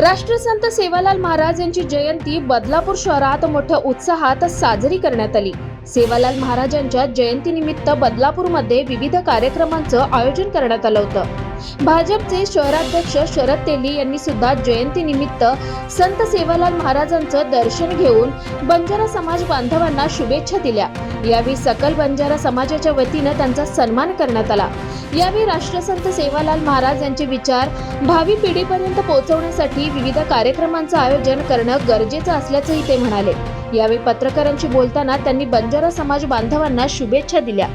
राष्ट्रसंत सेवालाल महाराज यांची जयंती बदलापूर शहरात मोठ्या उत्साहात साजरी करण्यात आली. सेवालाल महाराजांच्या जयंतीनिमित्त बदलापूरमध्ये विविध कार्यक्रमांचं आयोजन करण्यात आलं होतं. भाजपचे शहराध्यक्ष शरद तेली यांनी सुद्धा जयंतीनिमित्त संत सेवालाल महाराजांचं दर्शन घेऊन बंजारा समाज बांधवांना शुभेच्छा दिल्या. यावेळी सकल बंजारा समाजाच्या वतीनं त्यांचा सन्मान करण्यात आला. यावेळी राष्ट्रसंत सेवालाल महाराज यांचे विचार भावी पिढीपर्यंत पोहोचवण्यासाठी विविध कार्यक्रमांचं आयोजन करणं गरजेचं असल्याचंही ते म्हणाले. यावेळी पत्रकारांशी बोलताना त्यांनी बंजारा समाज बांधवांना शुभेच्छा दिल्या.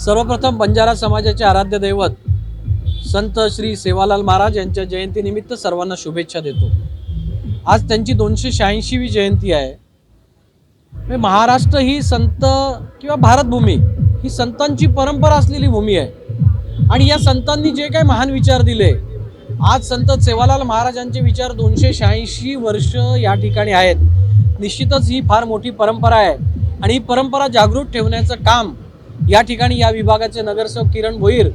सर्वप्रथम बंजारा समाजाचे आराध्य दैवत संत श्री सेवालाल महाराज यांच्या जयंतीनिमित्त सर्वांना शुभेच्छा देतो. आज त्यांची दोनशे शहाऐंशीवी जयंती आहे. म्हणजे महाराष्ट्र ही संत किंवा भारतभूमी ही संतांची परंपरा असलेली भूमी आहे. आणि या संतांनी जे काही महान विचार दिले आज संत सेवालाल महाराजांचे विचार दोनशे शहाऐंशी वर्ष या ठिकाणी आहेत. निश्चितच ही फार मोठी परंपरा आहे. आणि ही परंपरा जागृत ठेवण्याचं काम या ठिकाणी या विभागाचे नगरसेवक किरण भोईर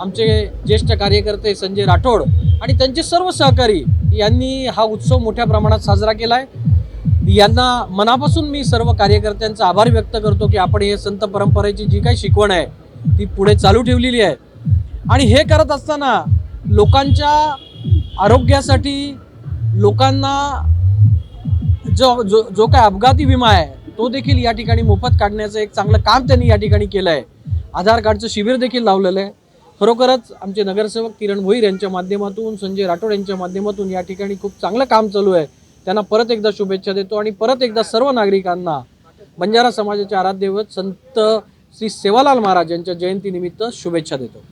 आमचे ज्येष्ठ कार्यकर्ते संजय राठोड आणि त्यांचे सर्व सहकारी यांनी हा उत्सव मोठ्या प्रमाणात साजरा केला आहे यांना मनापासून मी सर्व कार्यकर्त्यांचा आभार व्यक्त करतो की आपण हे संत परंपरेची जी काही शिकवण आहे ती पुढे चालू ठेवलेली आहे. आणि हे करत असताना लोकांच्या आरोग्यासाठी लोकांना जो जो जो काय अपघाती विमा आहे तो देखील या ठिकाणी मोफत काढण्याचं एक चांगलं काम त्यांनी या ठिकाणी केलं आहे. आधार कार्डचं शिबिर देखील लावलेलं आहे. खरोखरच आमचे नगरसेवक किरण भोईर यांच्या माध्यमातून संजय राठोड यांच्या माध्यमातून या ठिकाणी खूप चांगलं काम चालू आहे. त्यांना परत एकदा शुभेच्छा देतो आणि परत एकदा सर्व नागरिकांना बंजारा समाजाचे आराध्यवत संत श्री सेवालाल महाराज यांच्या जयंतीनिमित्त शुभेच्छा देतो.